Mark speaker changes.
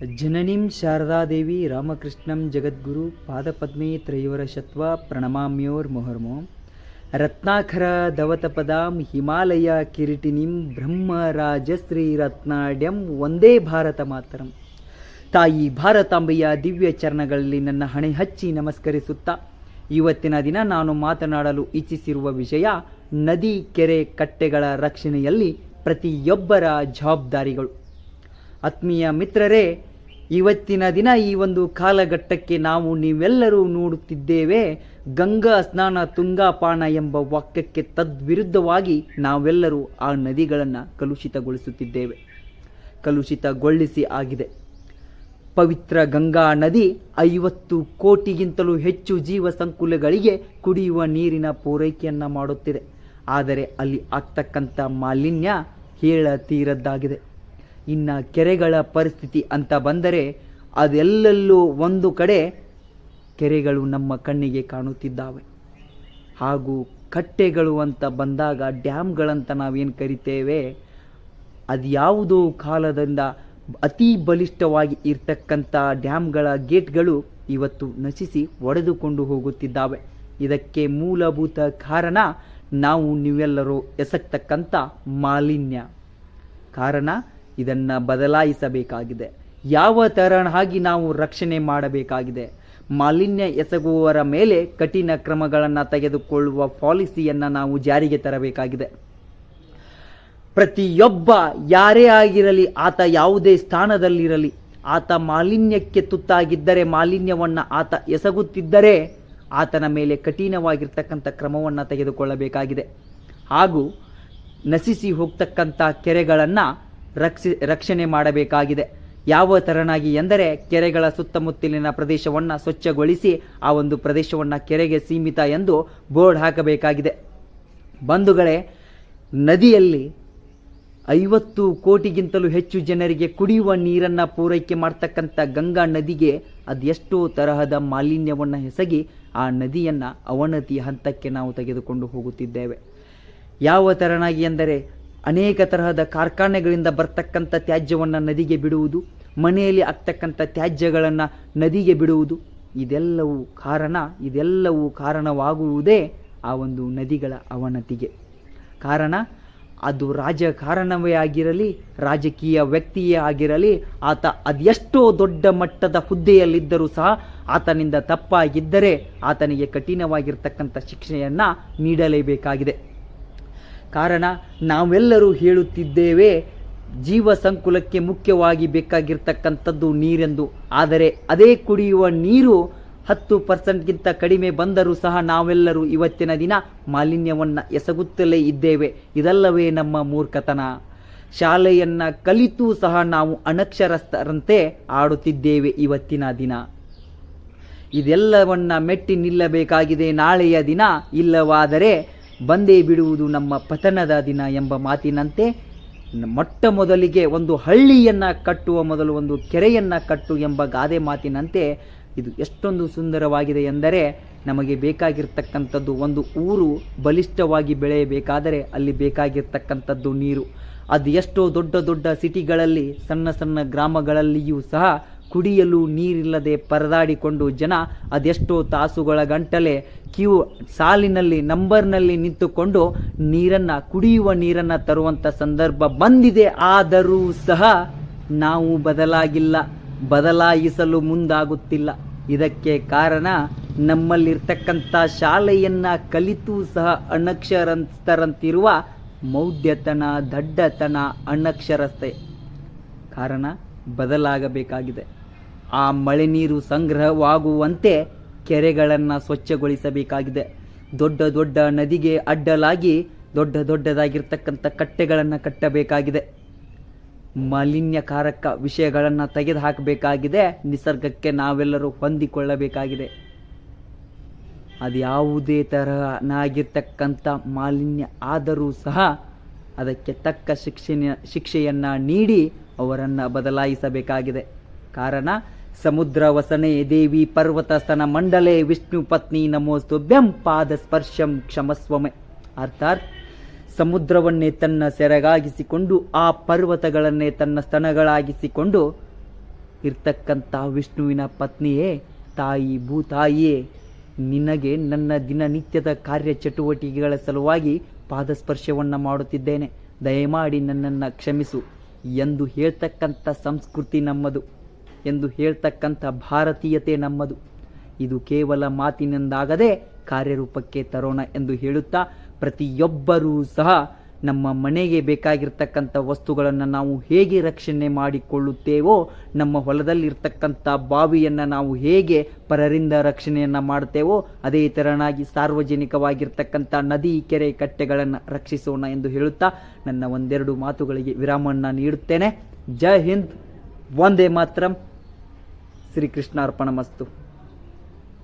Speaker 1: ಜನನೀಂ ಶಾರದಾದೇವಿ ರಾಮಕೃಷ್ಣಂ ಜಗದ್ಗುರು ಪಾದಪದ್ಮೇ ತ್ರಯೋರಶತ್ವ ರತ್ನಾಕರ ರತ್ನಾಖರ ದವತಪದಾಂ ಹಿಮಾಲಯ ಕಿರೀಟಿನಿಂ ಬ್ರಹ್ಮರಾಜಶ್ರೀ ರತ್ನಾಡ್ಯಂ ಒಂದೇ ಭಾರತ ಮಾತರಂ. ತಾಯಿ ಭಾರತಾಂಬೆಯ ದಿವ್ಯ ಚರಣಗಳಲ್ಲಿ ನನ್ನ ಹಣೆ ಹಚ್ಚಿ ನಮಸ್ಕರಿಸುತ್ತಾ, ಇವತ್ತಿನ ದಿನ ನಾನು ಮಾತನಾಡಲು ಇಚ್ಛಿಸಿರುವ ವಿಷಯ ನದಿ ಕೆರೆ ಕಟ್ಟೆಗಳ ರಕ್ಷಣೆಯಲ್ಲಿ ಪ್ರತಿಯೊಬ್ಬರ ಜವಾಬ್ದಾರಿಗಳು. ಆತ್ಮೀಯ ಮಿತ್ರರೇ, ಇವತ್ತಿನ ದಿನ ಈ ಒಂದು ಕಾಲಘಟ್ಟಕ್ಕೆ ನಾವು ನೀವೆಲ್ಲರೂ ನೋಡುತ್ತಿದ್ದೇವೆ ಗಂಗಾ ಸ್ನಾನ ತುಂಗಾಪಾನ ಎಂಬ ವಾಕ್ಯಕ್ಕೆ ತದ್ವಿರುದ್ಧವಾಗಿ ನಾವೆಲ್ಲರೂ ಆ ನದಿಗಳನ್ನು ಕಲುಷಿತಗೊಳಿಸುತ್ತಿದ್ದೇವೆ. ಕಲುಷಿತಗೊಳಿಸಿ ಆಗಿದೆ. ಪವಿತ್ರ ಗಂಗಾ ನದಿ ಐವತ್ತು ಕೋಟಿಗಿಂತಲೂ ಹೆಚ್ಚು ಜೀವ ಸಂಕುಲಗಳಿಗೆ ಕುಡಿಯುವ ನೀರಿನ ಪೂರೈಕೆಯನ್ನು ಮಾಡುತ್ತಿದೆ. ಆದರೆ ಅಲ್ಲಿ ಆಗ್ತಕ್ಕಂಥ ಮಾಲಿನ್ಯ ಹೇಳ ತೀರದ್ದಾಗಿದೆ ಇನ್ನು ಕೆರೆಗಳ ಪರಿಸ್ಥಿತಿ ಅಂತ ಬಂದರೆ ಅದೆಲ್ಲೆಲ್ಲೂ ಒಂದು ಕಡೆ ಕೆರೆಗಳು ನಮ್ಮ ಕಣ್ಣಿಗೆ ಕಾಣುತ್ತಿದ್ದಾವೆ. ಹಾಗೂ ಕಟ್ಟೆಗಳು ಅಂತ ಬಂದಾಗ ಡ್ಯಾಮ್ಗಳಂತ ನಾವೇನು ಕರಿತೇವೆ ಅದ್ಯಾವುದೋ ಕಾಲದಿಂದ ಅತಿ ಬಲಿಷ್ಠವಾಗಿ ಇರ್ತಕ್ಕಂಥ ಡ್ಯಾಮ್ಗಳ ಗೇಟ್ಗಳು ಇವತ್ತು ನಶಿಸಿ ಒಡೆದುಕೊಂಡು ಹೋಗುತ್ತಿದ್ದಾವೆ. ಇದಕ್ಕೆ ಮೂಲಭೂತ ಕಾರಣ ನಾವು ನೀವೆಲ್ಲರೂ ಎಸಕ್ತಕ್ಕಂಥ ಮಾಲಿನ್ಯ. ಕಾರಣ ಇದನ್ನು ಬದಲಾಯಿಸಬೇಕಾಗಿದೆ. ಯಾವ ತರಹಾಗಿ ನಾವು ರಕ್ಷಣೆ ಮಾಡಬೇಕಾಗಿದೆ? ಮಾಲಿನ್ಯ ಎಸಗುವವರ ಮೇಲೆ ಕಠಿಣ ಕ್ರಮಗಳನ್ನು ತೆಗೆದುಕೊಳ್ಳುವ ಪಾಲಿಸಿಯನ್ನು ನಾವು ಜಾರಿಗೆ ತರಬೇಕಾಗಿದೆ. ಪ್ರತಿಯೊಬ್ಬ ಯಾರೇ ಆಗಿರಲಿ, ಆತ ಯಾವುದೇ ಸ್ಥಾನದಲ್ಲಿರಲಿ, ಆತ ಮಾಲಿನ್ಯಕ್ಕೆ ತುತ್ತಾಗಿದ್ದರೆ ಮಾಲಿನ್ಯವನ್ನು ಆತ ಎಸಗುತ್ತಿದ್ದರೆ ಆತನ ಮೇಲೆ ಕಠಿಣವಾಗಿರ್ತಕ್ಕಂಥ ಕ್ರಮವನ್ನು ತೆಗೆದುಕೊಳ್ಳಬೇಕಾಗಿದೆ. ಹಾಗೂ ನಶಿಸಿ ಹೋಗ್ತಕ್ಕಂಥ ಕೆರೆಗಳನ್ನು ರಕ್ಷಿ ರಕ್ಷಣೆ ಮಾಡಬೇಕಾಗಿದೆ. ಯಾವ ತರನಾಗಿ ಎಂದರೆ ಕೆರೆಗಳ ಸುತ್ತಮುತ್ತಲಿನ ಪ್ರದೇಶವನ್ನು ಸ್ವಚ್ಛಗೊಳಿಸಿ ಆ ಒಂದು ಪ್ರದೇಶವನ್ನು ಕೆರೆಗೆ ಸೀಮಿತ ಎಂದು ಬೋರ್ಡ್ ಹಾಕಬೇಕಾಗಿದೆ. ಬಂಧುಗಳೇ, ನದಿಯಲ್ಲಿ ಐವತ್ತು ಕೋಟಿಗಿಂತಲೂ ಹೆಚ್ಚು ಜನರಿಗೆ ಕುಡಿಯುವ ನೀರನ್ನು ಪೂರೈಕೆ ಮಾಡ್ತಕ್ಕಂಥ ಗಂಗಾ ನದಿಗೆ ಅದೆಷ್ಟೋ ತರಹದ ಮಾಲಿನ್ಯವನ್ನು ಎಸಗಿ ಆ ನದಿಯನ್ನು ಅವನತಿಯ ಹಂತಕ್ಕೆ ನಾವು ತೆಗೆದುಕೊಂಡು ಹೋಗುತ್ತಿದ್ದೇವೆ. ಯಾವ ತರನಾಗಿ ಎಂದರೆ ಅನೇಕ ತರಹದ ಕಾರ್ಖಾನೆಗಳಿಂದ ಬರ್ತಕ್ಕಂಥ ತ್ಯಾಜ್ಯವನ್ನು ನದಿಗೆ ಬಿಡುವುದು, ಮನೆಯಲ್ಲಿ ಆಗ್ತಕ್ಕಂಥ ತ್ಯಾಜ್ಯಗಳನ್ನು ನದಿಗೆ ಬಿಡುವುದು, ಇದೆಲ್ಲವೂ ಕಾರಣ, ಇದೆಲ್ಲವೂ ಕಾರಣವಾಗುವುದೇ ಆ ಒಂದು ನದಿಗಳ ಅವನತಿಗೆ. ಕಾರಣ, ಅದು ರಾಜಕಾರಣವೇ ಆಗಿರಲಿ, ರಾಜಕೀಯ ವ್ಯಕ್ತಿಯೇ ಆಗಿರಲಿ, ಆತ ಅದೆಷ್ಟೋ ದೊಡ್ಡ ಮಟ್ಟದ ಹುದ್ದೆಯಲ್ಲಿದ್ದರೂ ಸಹ ಆತನಿಂದ ತಪ್ಪಾಗಿದ್ದರೆ ಆತನಿಗೆ ಕಠಿಣವಾಗಿರ್ತಕ್ಕಂಥ ಶಿಕ್ಷೆಯನ್ನು ನೀಡಲೇಬೇಕಾಗಿದೆ. ಕಾರಣ ನಾವೆಲ್ಲರೂ ಹೇಳುತ್ತಿದ್ದೇವೆ, ಜೀವ ಸಂಕುಲಕ್ಕೆ ಮುಖ್ಯವಾಗಿ ಬೇಕಾಗಿರ್ತಕ್ಕಂಥದ್ದು ನೀರೆಂದು. ಆದರೆ ಅದೇ ಕುಡಿಯುವ ನೀರು ಹತ್ತು ಪರ್ಸೆಂಟ್ಗಿಂತ ಕಡಿಮೆ ಬಂದರೂ ಸಹ ನಾವೆಲ್ಲರೂ ಇವತ್ತಿನ ದಿನ ಮಾಲಿನ್ಯವನ್ನು ಎಸಗುತ್ತಲೇ ಇದ್ದೇವೆ. ಇದಲ್ಲವೇ ನಮ್ಮ ಮೂರ್ಖತನ. ಶಾಲೆಯನ್ನು ಕಲಿತು ಸಹ ನಾವು ಅನಕ್ಷರಸ್ಥರಂತೆ ಆಡುತ್ತಿದ್ದೇವೆ ಇವತ್ತಿನ ದಿನ. ಇದೆಲ್ಲವನ್ನ ಮೆಟ್ಟಿ ನಿಲ್ಲಬೇಕಾಗಿದೆ ನಾಳೆಯ ದಿನ. ಇಲ್ಲವಾದರೆ ಬಂದೇ ಬಿಡುವುದು ನಮ್ಮ ಪತನದ ದಿನ ಎಂಬ ಮಾತಿನಂತೆ ಮೊಟ್ಟ ಮೊದಲಿಗೆ ಒಂದು ಹಳ್ಳಿಯನ್ನು ಕಟ್ಟುವ ಮೊದಲು ಒಂದು ಕೆರೆಯನ್ನು ಕಟ್ಟು ಎಂಬ ಗಾದೆ ಮಾತಿನಂತೆ ಇದು ಎಷ್ಟೊಂದು ಸುಂದರವಾಗಿದೆ ಎಂದರೆ ನಮಗೆ ಬೇಕಾಗಿರ್ತಕ್ಕಂಥದ್ದು ಒಂದು ಊರು ಬಲಿಷ್ಠವಾಗಿ ಬೆಳೆಯಬೇಕಾದರೆ ಅಲ್ಲಿ ಬೇಕಾಗಿರ್ತಕ್ಕಂಥದ್ದು ನೀರು. ಅದು ಎಷ್ಟೋ ದೊಡ್ಡ ದೊಡ್ಡ ಸಿಟಿಗಳಲ್ಲಿ ಸಣ್ಣ ಸಣ್ಣ ಗ್ರಾಮಗಳಲ್ಲಿಯೂ ಸಹ ಕುಡಿಯಲು ನೀರಿಲ್ಲದೆ ಪರದಾಡಿಕೊಂಡು ಜನ ಅದೆಷ್ಟೋ ತಾಸುಗಳ ಗಂಟಲೆ ಕ್ಯೂ ಸಾಲಿನಲ್ಲಿ, ನಂಬರ್ನಲ್ಲಿ ನಿಂತುಕೊಂಡು ನೀರನ್ನು, ಕುಡಿಯುವ ನೀರನ್ನು ತರುವಂಥ ಸಂದರ್ಭ ಬಂದಿದೆ. ಆದರೂ ಸಹ ನಾವು ಬದಲಾಗಿಲ್ಲ, ಬದಲಾಯಿಸಲು ಮುಂದಾಗುತ್ತಿಲ್ಲ. ಇದಕ್ಕೆ ಕಾರಣ ನಮ್ಮಲ್ಲಿರ್ತಕ್ಕಂಥ ಶಾಲೆಯನ್ನು ಕಲಿತು ಸಹ ಅನಕ್ಷರಸ್ಥರಂತಿರುವ ಮೌಢ್ಯತನ, ದಡ್ಡತನ, ಅನಕ್ಷರಸ್ಥೆ ಕಾರಣ ಬದಲಾಗಬೇಕಾಗಿದೆ. ಆ ಮಳೆ ನೀರು ಸಂಗ್ರಹವಾಗುವಂತೆ ಕೆರೆಗಳನ್ನು ಸ್ವಚ್ಛಗೊಳಿಸಬೇಕಾಗಿದೆ. ದೊಡ್ಡ ದೊಡ್ಡ ನದಿಗೆ ಅಡ್ಡಲಾಗಿ ದೊಡ್ಡ ದೊಡ್ಡದಾಗಿರ್ತಕ್ಕಂಥ ಕಟ್ಟೆಗಳನ್ನು ಕಟ್ಟಬೇಕಾಗಿದೆ. ಮಾಲಿನ್ಯಕಾರಕ ವಿಷಯಗಳನ್ನು ತೆಗೆದುಹಾಕಬೇಕಾಗಿದೆ. ನಿಸರ್ಗಕ್ಕೆ ನಾವೆಲ್ಲರೂ ಹೊಂದಿಕೊಳ್ಳಬೇಕಾಗಿದೆ. ಅದು ಯಾವುದೇ ತರಹನಾಗಿರ್ತಕ್ಕಂಥ ಮಾಲಿನ್ಯ ಆದರೂ ಸಹ ಅದಕ್ಕೆ ತಕ್ಕ ಶಿಕ್ಷಣ ಶಿಕ್ಷೆಯನ್ನು ನೀಡಿ ಅವರನ್ನು ಬದಲಾಯಿಸಬೇಕಾಗಿದೆ. ಕಾರಣ ಸಮುದ್ರ ವಸನೆ ದೇವಿ ಪರ್ವತ ಸ್ತನ ಮಂಡಲೆ ವಿಷ್ಣು ಪತ್ನಿ ನಮೋಸ್ತು ಬೆಂಪಾದ ಸ್ಪರ್ಶಂ ಕ್ಷಮಸ್ವಮೆ. ಅರ್ಥಾತ್ ಸಮುದ್ರವನ್ನೇ ತನ್ನ ಸೆರಗಾಗಿಸಿಕೊಂಡು ಆ ಪರ್ವತಗಳನ್ನೇ ತನ್ನ ಸ್ತನಗಳಾಗಿಸಿಕೊಂಡು ಇರ್ತಕ್ಕಂಥ ವಿಷ್ಣುವಿನ ಪತ್ನಿಯೇ, ತಾಯಿ ಭೂತಾಯಿಯೇ, ನಿನಗೆ ನನ್ನ ದಿನನಿತ್ಯದ ಕಾರ್ಯ ಚಟುವಟಿಕೆಗಳ ಸಲುವಾಗಿ ಪಾದಸ್ಪರ್ಶವನ್ನು ಮಾಡುತ್ತಿದ್ದೇನೆ. ದಯಮಾಡಿ ನನ್ನನ್ನು ಕ್ಷಮಿಸು ಎಂದು ಹೇಳ್ತಕ್ಕಂಥ ಸಂಸ್ಕೃತಿ ನಮ್ಮದು. ಎಂದು ಹೇಳ್ತಕ್ಕಂಥ ಭಾರತೀಯತೆ ನಮ್ಮದು. ಇದು ಕೇವಲ ಮಾತಿನಿಂದಾಗದೆ ಕಾರ್ಯರೂಪಕ್ಕೆ ತರೋಣ ಎಂದು ಹೇಳುತ್ತಾ ಪ್ರತಿಯೊಬ್ಬರೂ ಸಹ ನಮ್ಮ ಮನೆಗೆ ಬೇಕಾಗಿರ್ತಕ್ಕಂಥ ವಸ್ತುಗಳನ್ನು ನಾವು ಹೇಗೆ ರಕ್ಷಣೆ ಮಾಡಿಕೊಳ್ಳುತ್ತೇವೋ, ನಮ್ಮ ಹೊಲದಲ್ಲಿರ್ತಕ್ಕಂಥ ಬಾವಿಯನ್ನು ನಾವು ಹೇಗೆ ಪರರಿಂದ ರಕ್ಷಣೆಯನ್ನು ಮಾಡ್ತೇವೋ, ಅದೇ ತೆರನಾಗಿ ಸಾರ್ವಜನಿಕವಾಗಿರ್ತಕ್ಕಂಥ ನದಿ, ಕೆರೆ ಕಟ್ಟೆಗಳನ್ನು ರಕ್ಷಿಸೋಣ ಎಂದು ಹೇಳುತ್ತಾ ನನ್ನ ಒಂದೆರಡು ಮಾತುಗಳಿಗೆ ವಿರಾಮವನ್ನು ನೀಡುತ್ತೇನೆ. ಜೈ ಹಿಂದ್ ಒಂದೇ ಮಾತ್ರಂ. శ్రీకృష్ణార్పణమస్తు